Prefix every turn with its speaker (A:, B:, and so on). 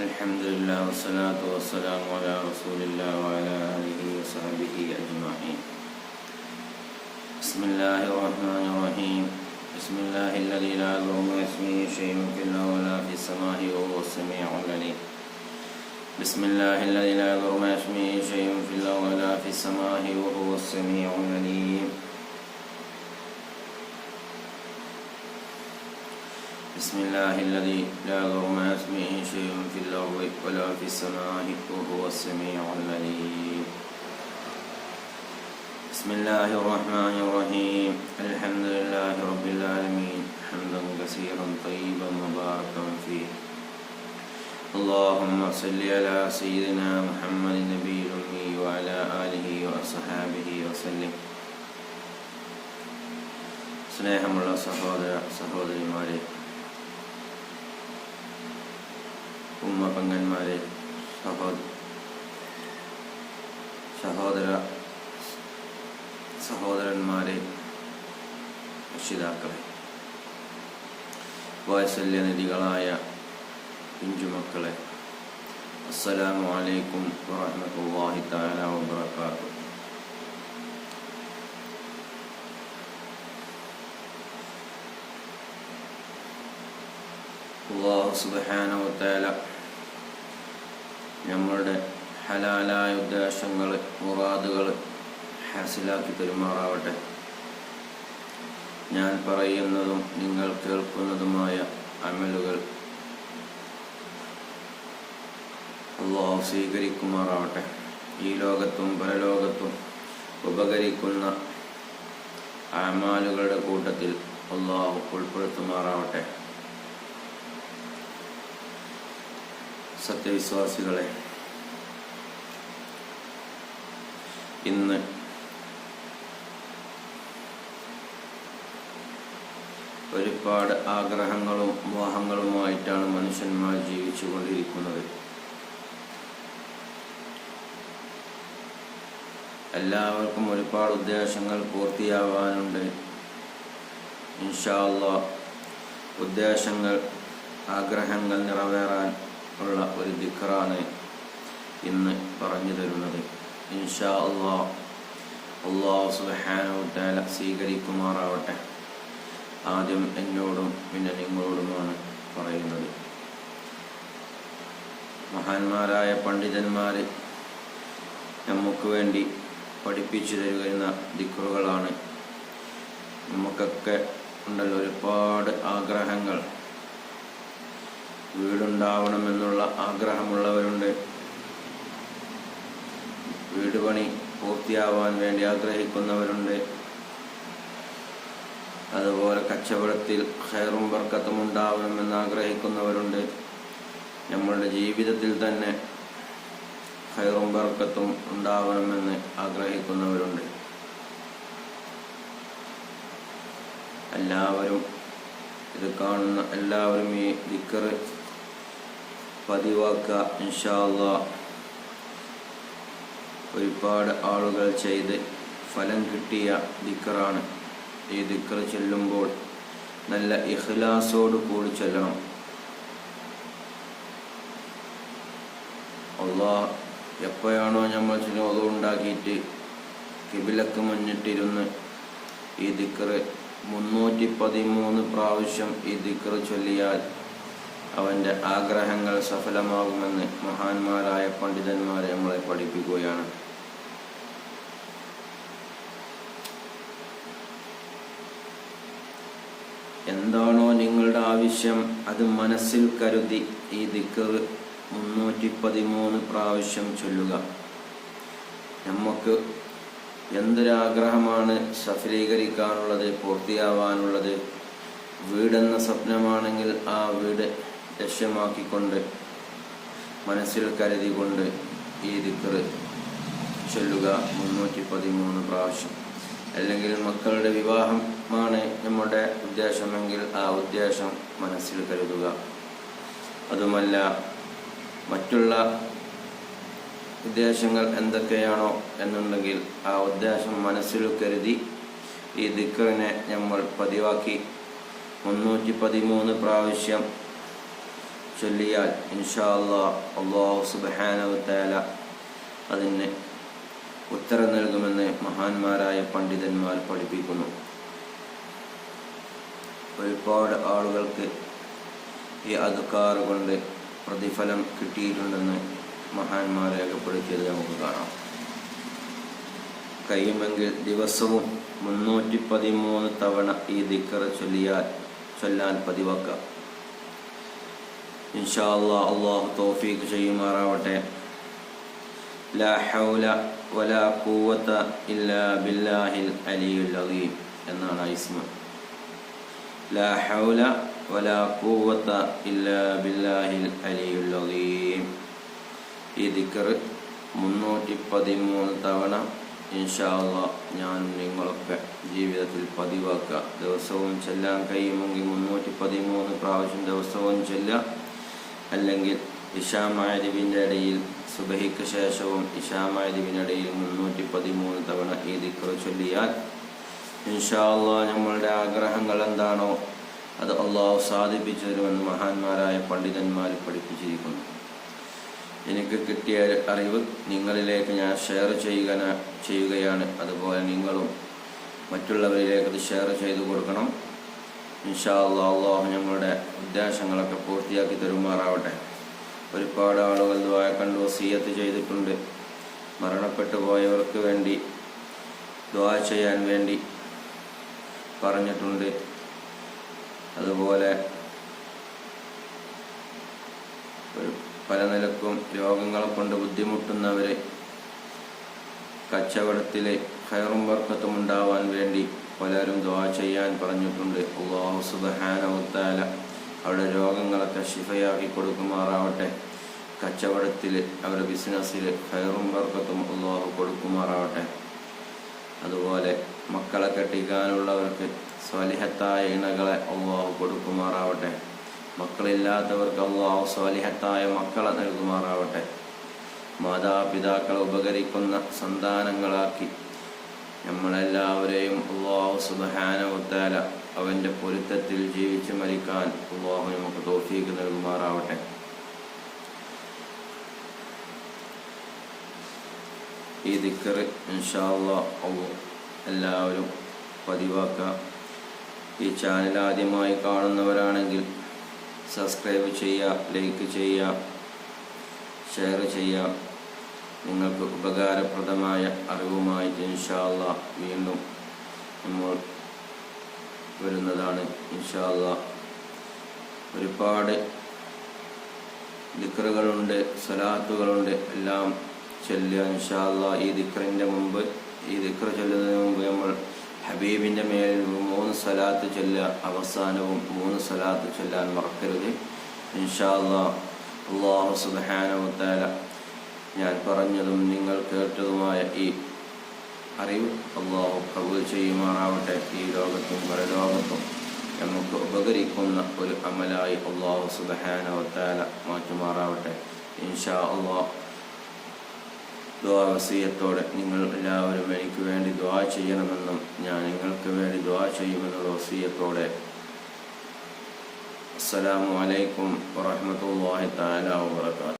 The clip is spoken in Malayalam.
A: الحمد لله والصلاة والسلام على رسول الله وعلى آله وصحبه أجمعين. بسم الله الرحمن الرحيم. بسم الله الذي لا يضر مع اسمه شيء في الأرض ولا في السماء وهو السميع العليم. بسم الله الذي لا يضر مع اسمه شيء في الأرض ولا في السماء وهو السميع العليم. بسم الله الذي لا يضر مع شيء في الأرض ولا في السماء وهو السميع العليم بسم الله الرحمن الرحيم الحمد لله رب العالمين حمدا كثيرا طيبا مباركا فيه اللهم صل على سيدنا محمد النبي الأمي وعلى آله وأصحابه وسلم സ്നേഹമുള്ള സഹോദര സഹോദരിമാരെ ഉമ്മ പങ്കന്മാരെ സഹോ സഹോദര സഹോദരന്മാരെ രക്ഷിതാക്കളെ. വാത്സല്യനിധികളായ പിഞ്ചുമക്കളെ അസ്സലാമു അലൈക്കും വറഹ്മത്തുള്ളാഹി അള്ളാഹു സുബ്ഹാനഹു വതആല നമ്മളുടെ ഹലാലായ ഉദ്ദേശങ്ങൾ മുറാദുകൾ ഹാസിലാക്കി പെരുമാറാവട്ടെ ഞാൻ പറയുന്നതും നിങ്ങൾ കേൾക്കുന്നതുമായ അമലുകൾ അള്ളാഹു സ്വീകരിക്കുമാറാവട്ടെ. ഈ ലോകത്തും പരലോകത്തും ഉപകരിക്കുന്ന അമാലുകളുടെ കൂട്ടത്തിൽ അള്ളാഹു ഉൾപ്പെടുത്തുമാറാവട്ടെ. സത്യവിശ്വാസികളെ ഇന്ന് ഒരുപാട് ആഗ്രഹങ്ങളും മോഹങ്ങളുമായിട്ടാണ് മനുഷ്യന്മാർ ജീവിച്ചു കൊണ്ടിരിക്കുന്നത് എല്ലാവർക്കും ഒരുപാട് ഉദ്ദേശങ്ങൾ പൂർത്തിയാവാനുണ്ട്. ഇൻഷാല്ല ഉദ്ദേശങ്ങൾ ആഗ്രഹങ്ങൾ നിറവേറാൻ ഉള്ള ഒരു ദിക്കറാണ് ഇന്ന് പറഞ്ഞു തരുന്നത്. ഇൻഷാ അള്ളാ അള്ളാഹു സുബ്ഹാനഹു തആല സ്വീകരിക്കുമാറാവട്ടെ. ആദ്യം എന്നോടും പിന്നെ നിങ്ങളോടുമാണ് പറയുന്നത്. മഹാന്മാരായ പണ്ഡിതന്മാർ നമുക്ക് വേണ്ടി പഠിപ്പിച്ചു തരുന്ന ദിക്കറുകളാണ് നമുക്കൊക്കെ ഉണ്ടല്ലോ ഒരുപാട് ആഗ്രഹങ്ങൾ. വീടുണ്ടാവണമെന്നുള്ള ആഗ്രഹമുള്ളവരുണ്ട്. വീട് പണി പൂർത്തിയാവാൻ വേണ്ടി ആഗ്രഹിക്കുന്നവരുണ്ട്. അതുപോലെ കച്ചവടത്തിൽ ഹെയറും വർക്കത്തും ഉണ്ടാവണമെന്ന് ആഗ്രഹിക്കുന്നവരുണ്ട്. നമ്മളുടെ ജീവിതത്തിൽ തന്നെ ഹെയറും വർക്കത്തും ഉണ്ടാവണമെന്ന് ആഗ്രഹിക്കുന്നവരുണ്ട്. എല്ലാവരും ഇത് കാണുന്ന എല്ലാവരും ഈ ദിക്കറ് പതിവാക്കുക. ഇൻഷാല്ല ഒരുപാട് ആളുകൾ ചെയ്ത് ഫലം കിട്ടിയ ദിക്കറാണ് ഈ ദിക്കർ ചെല്ലുമ്പോൾ നല്ല ഇഖ്ലാസോട് കൂടി ചെല്ലണം. അള്ളാ എപ്പോഴാണോ നമ്മൾ ചില ഉണ്ടാക്കിയിട്ട് കിബിലക്ക് മുന്നിട്ടിരുന്ന് ഈ ദിക്കറ് മുന്നൂറ്റി പതിമൂന്ന് പ്രാവശ്യം ഈ ദിക്കറ് ചൊല്ലിയാൽ അവന്റെ ആഗ്രഹങ്ങൾ സഫലമാകുമെന്ന് മഹാന്മാരായ പണ്ഡിതന്മാരെ നമ്മളെ പഠിപ്പിക്കുകയാണ്. എന്താണോ നിങ്ങളുടെ ആവശ്യം അത് മനസ്സിൽ കരുതി ഈ ദിക്കർ മുന്നൂറ്റി പതിമൂന്ന് പ്രാവശ്യം ചൊല്ലുക. നമുക്ക് എന്തൊരാഗ്രഹമാണ് സഫലീകരിക്കാനുള്ളത് പൂർത്തിയാവാനുള്ളത്? വീടെന്ന സ്വപ്നമാണെങ്കിൽ ആ വീട് ലക്ഷ്യമാക്കിക്കൊണ്ട് മനസ്സിൽ കരുതിക്കൊണ്ട് ഈ ദിക്കറ് ചൊല്ലുക മുന്നൂറ്റി പതിമൂന്ന് പ്രാവശ്യം. അല്ലെങ്കിൽ മക്കളുടെ വിവാഹമാണ് നമ്മുടെ ഉദ്ദേശമെങ്കിൽ ആ ഉദ്ദേശം മനസ്സിൽ കരുതുക. അതുമല്ല മറ്റുള്ള ഉദ്ദേശങ്ങൾ എന്തൊക്കെയാണോ എന്നുണ്ടെങ്കിൽ ആ ഉദ്ദേശം മനസ്സിൽ കരുതി ഈ ദിക്കറിനെ നമ്മൾ പതിവാക്കി. മുന്നൂറ്റി പതിമൂന്ന് പ്രാവശ്യം ചൊല്ലിയാൽ ഇൻഷാല്ലാ അള്ളാ അള്ളാഹു സുബാനവത്തേല അതിന് ഉത്തരം നൽകുമെന്ന് മഹാന്മാരായ പണ്ഡിതന്മാർ പഠിപ്പിക്കുന്നു. ഒരുപാട് ആളുകൾക്ക് ഈ അതുക്കാർ കൊണ്ട് പ്രതിഫലം കിട്ടിയിട്ടുണ്ടെന്ന് മഹാന്മാർ രേഖപ്പെടുത്തിയത് നമുക്ക് കാണാം. കഴിയുമെങ്കിൽ ദിവസവും മുന്നൂറ്റി പതിമൂന്ന് തവണ ഈ ദിക്കറ ചൊല്ലിയാൽ ചൊല്ലാൻ പതിവാക്കാം ഇൻഷാ അള്ളാ അള്ളാഹു തോഫീക്ക് ചെയ്യുമാറാവട്ടെ. ലാ ഹൗല വലാ കൂവത്ത ഇല്ലാ ബില്ലാഹിൽ അലിയുൽ അലീം എന്നാണ് ഐസ്മ ലാ ഹൗല വലാ കൂവത്ത ഇല്ലാ ബില്ലാഹിൽ അലിയുൽ അലീം ഈ ദിക്കർ മുന്നൂറ്റി പതിമൂന്ന് തവണ ഇൻഷാല്ല ഞാൻ നിങ്ങളൊക്കെ ജീവിതത്തിൽ പതിവാക്കുക. ദിവസവും ചെല്ലാൻ കഴിയുമെങ്കിൽ മുന്നൂറ്റി പതിമൂന്ന് പ്രാവശ്യം ദിവസവും ചെല്ലുക. അല്ലെങ്കിൽ ഇഷാമായതിവിന്റെ ഇടയിൽ സുബഹിക്ക് ശേഷവും ഇഷാമായതിവിന്റെ ഇടയിൽ മുന്നൂറ്റി പതിമൂന്ന് തവണ ഈ ദിക്കർ ചൊല്ലിയാൽ ഇൻഷാല്ല നമ്മളുടെ ആഗ്രഹങ്ങൾ എന്താണോ അത് അള്ളാഹു സാധിപ്പിച്ചു തരുമെന്ന് മഹാന്മാരായ പണ്ഡിതന്മാർ പഠിപ്പിച്ചിരിക്കുന്നു. എനിക്ക് കിട്ടിയ അറിവ് നിങ്ങളിലേക്ക് ഞാൻ ഷെയർ ചെയ്യുക ചെയ്യുകയാണ്. അതുപോലെ നിങ്ങളും മറ്റുള്ളവരിലേക്ക് അത് ഷെയർ ചെയ്തു കൊടുക്കണം. ഇൻഷാ അള്ളാ അള്ളാഹു ഞങ്ങളുടെ ഉദ്ദേശങ്ങളൊക്കെ പൂർത്തിയാക്കി തരുമാറാവട്ടെ. ഒരുപാട് ആളുകൾ ദ്വായ കണ്ട് വസീയത്ത് ചെയ്തിട്ടുണ്ട്. മരണപ്പെട്ടു പോയവർക്ക് വേണ്ടി ദ്വാ ചെയ്യാൻ വേണ്ടി പറഞ്ഞിട്ടുണ്ട്. അതുപോലെ പല നിലക്കും രോഗങ്ങളെ കൊണ്ട് ബുദ്ധിമുട്ടുന്നവർ കച്ചവടത്തിൽ ഹയറും വർക്കത്തും ഉണ്ടാവാൻ വേണ്ടി പലരും ദ്വാ ചെയ്യാൻ പറഞ്ഞിട്ടുണ്ട്. അള്ളാഹു സുബഹാനവത്താല അവരുടെ രോഗങ്ങളൊക്കെ ശിഫയാക്കി കൊടുക്കുമാറാവട്ടെ. കച്ചവടത്തിൽ അവരുടെ ബിസിനസ്സിൽ ഹയറും വർക്കത്തും അള്ളാഹു കൊടുക്കുമാറാവട്ടെ. അതുപോലെ മക്കളെ കെട്ടിക്കാനുള്ളവർക്ക് സ്വലിഹത്തായ ഇണകളെ അള്ളാഹു കൊടുക്കുമാറാവട്ടെ. മക്കളില്ലാത്തവർക്ക് അള്ളാഹു സ്വാലിഹത്തായ മക്കളെ നൽകുമാറാവട്ടെ. മാതാപിതാക്കളെ ഉപകരിക്കുന്ന സന്താനങ്ങളാക്കി നമ്മളെല്ലാവരെയും അള്ളാഹു സുബഹാനവത്താല അവന്റെ പൊരുത്തത്തിൽ ജീവിച്ച് മരിക്കാൻ അള്ളാഹു നമുക്ക് തോഫീക്ക് നൽകുമാറാവട്ടെ. ഈ ദിക്കർ ഇൻഷാല്ല എല്ലാവരും പതിവാക്കുക ഈ ചാനൽ ആദ്യമായി കാണുന്നവരാണെങ്കിൽ സബ്സ്ക്രൈബ് ചെയ്യുക ലൈക്ക് ചെയ്യുക ഷെയർ ചെയ്യുക. നിങ്ങൾക്ക് ഉപകാരപ്രദമായ അറിവുമായി ഇൻഷാല്ല വീണ്ടും നമ്മൾ വരുന്നതാണ്. ഇൻഷാല്ല ഒരുപാട് ദിക്കറുകളുണ്ട് സലാത്തുകളുണ്ട്. എല്ലാം ചൊല്ലുക ഇൻഷാല്ല ഈ ദിക്കറിന്റെ മുമ്പ് ഈ ദിക്കർ ചൊല്ലുന്നതിന് മുമ്പ് നമ്മൾ ഹബീബിന്റെ മേലിൽ മൂന്ന് സലാത്ത് ചൊല്ലുക. അവസാനവും മൂന്ന് സലാത്ത് ചൊല്ലാൻ മറക്കരുത്. ഇൻഷാല്ല അള്ളാഹു സുബാനവത്താല ഞാൻ പറഞ്ഞതും നിങ്ങൾ കേട്ടതുമായ ഈ അറിവ് അള്ളാഹു കബൂൽ ചെയ്യുമാറാവട്ടെ. ഈ ലോകത്തും പരലോകത്തും നമുക്ക് ഉപകരിക്കുന്ന ഒരു അമലായി അള്ളാഹു സുബഹാനവത്താല മാറ്റുമാറാവട്ടെ. ഇൻഷാ അള്ളാഹ് ദ്വാവസീയത്തോടെ നിങ്ങൾ എല്ലാവരും എനിക്ക് വേണ്ടി ദ്വാ ചെയ്യണമെന്നും ഞാൻ നിങ്ങൾക്ക് വേണ്ടി ദ്വാ ചെയ്യുമെന്നുള്ള വസീയത്തോടെ. അസ്സലാമു അലൈക്കും വറഹ്മത്തുള്ളാഹി തആല വബറകാതുഹു.